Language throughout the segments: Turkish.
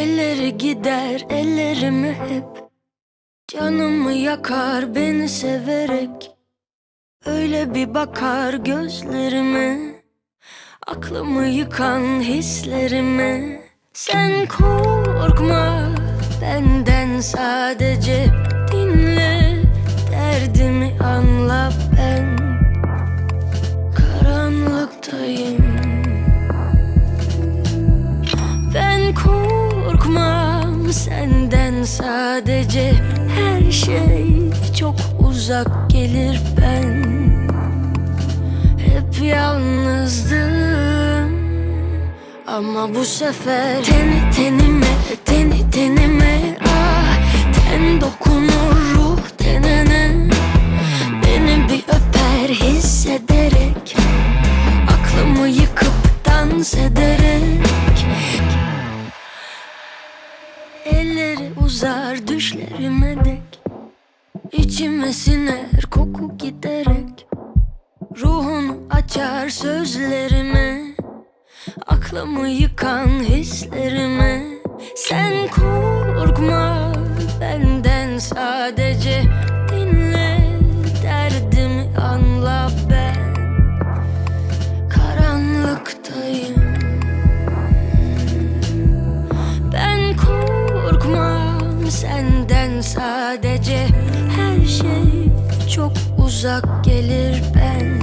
Elleri gider ellerimi hep Canımı yakar beni severek Öyle bir bakar gözlerime Aklımı yıkan hislerime. Sen korkma benden sadece dinle Derdimi anla ben. Karanlıktayım. Ben senden sadece Her şey. Çok uzak gelir ben. Hep yalnızdım. Ama bu sefer Teni tenime, teni tenime. Ah, Ten dokunur ruh tenene. Beni bir öper hissederek. Aklımı yıkıp dans ederek uzar düşlerime dek. İçime siner koku giderek. Ruhunu açar sözlerime. Aklımı yıkan hislerime. Sen korkma benden sadece senden sadece Her şey çok uzak gelir ben.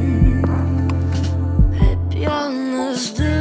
Hep yalnızdım.